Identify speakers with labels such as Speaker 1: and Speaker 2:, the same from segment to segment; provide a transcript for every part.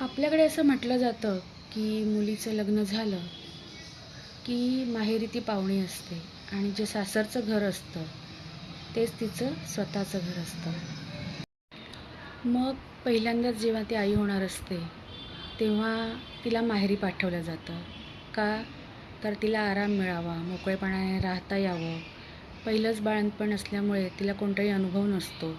Speaker 1: आपल्याकडे असं म्हटलं जातं की मुलीचं लग्न झालं की माहेरी ती पाहुणी असते आणि जे सासरचं घर असतं तेच तिचं स्वतःचं घर असतं. मग पहिल्यांदाच जेव्हा ती आई होणार असते तेव्हा तिला माहेरी पाठवलं जातं. का? तर तिला आराम मिळावा मोकळेपणाने राहता यावं. पहिलंच बाळंतपण असल्यामुळे तिला कोणताही अनुभव नसतो.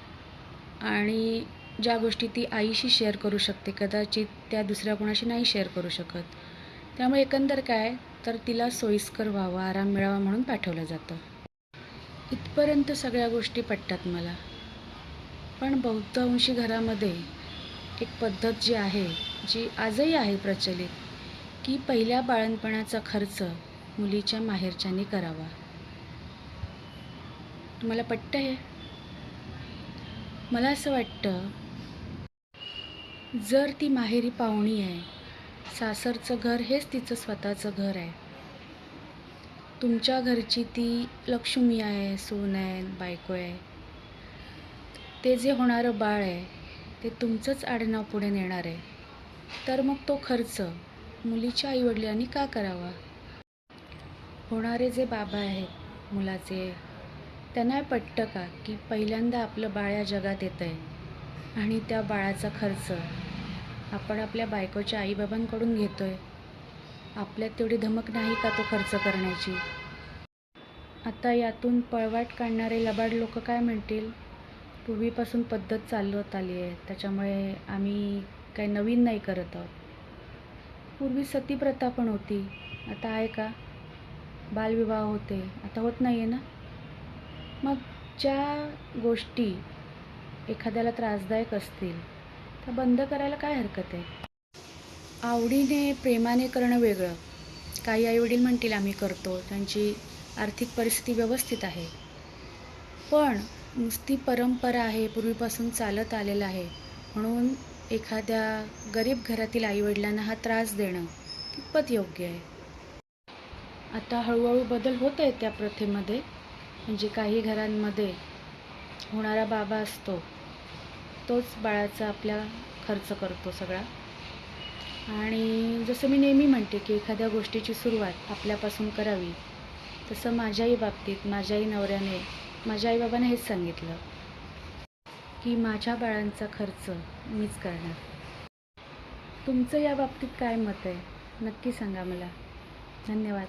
Speaker 1: आणि ज्या गोष्टी ती आईशी शेअर करू शकते कदाचित त्या दुसऱ्या कोणाशी नाही शेअर करू शकत. त्यामुळे एकंदर काय? तर तिला सोयीस्कर व्हावं आराम मिळावा म्हणून पाठवलं जातं. इथपर्यंत सगळ्या गोष्टी पटतात मला. पण बहुतांशी घरामध्ये एक पद्धत जी आहे जी आजही आहे प्रचलित की पहिल्या बाळणपणाचा खर्च मुलीच्या माहेरच्याने करावा. तुम्हाला पटतं हे मला असं वाटतं जर ती माहेरी पाहुणी आहे सासरचं घर हेच तिचं स्वतःचं घर आहे. तुमच्या घरची ती लक्ष्मी आहे सून आहे बायको आहे. ते जे होणारं बाळ आहे ते तुमचंच आडनाव पुढे नेणार आहे. तर मग तो खर्च मुलीच्या आईवडिलांनी का करावा? होणारे जे बाबा आहेत मुलाचे त्यांना पटतं का की पहिल्यांदा आपलं बाळ या जगात येतं आहे आणि त्या बाळाचा खर्च आपण आपल्या बायकोच्या आईबाबांकडून घेतो आहे आपल्यात तेवढी धमक नाही का तो खर्च करण्याची? आता यातून पळवाट काढणारे लबाड लोक काय म्हणतील? पूर्वीपासून पद्धत चालवत आली आहे. त्याच्यामुळे आम्ही काही नवीन नाही करत आहोत. पूर्वी सतीप्रथा पण होती. आता आहे का? बालविवाह होते. आता होत नाही आहे ना? मग ज्या गोष्टी एखाद्याला त्रासदायक असतील तर बंद करायला काय हरकत आहे? आवडीने प्रेमाने करणं वेगळं. काही आईवडील म्हणतील आम्ही करतो. त्यांची आर्थिक परिस्थिती व्यवस्थित आहे. पण नुसती परंपरा आहे पूर्वीपासून चालत आलेलं आहे. म्हणून एखाद्या गरीब घरातील आईवडिलांना हा त्रास देणं कितपत योग्य आहे? आता हळूहळू बदल होत आहेत त्या प्रथेमध्ये. म्हणजे काही घरांमध्ये होणारा बाबा असतो. तोच बाळाचा आपल्या खर्च करतो सगळा. आणि जसं मी नेहमी म्हणते की एखाद्या गोष्टीची सुरुवात आपल्यापासून करावी तसं माझ्याही बाबतीत माझ्याही नवऱ्याने माझ्या आईबाबाने हेच सांगितलं की माझ्या बाळांचा खर्च मीच करणार. तुमचं या बाबतीत काय मत आहे? नक्की सांगा मला. धन्यवाद.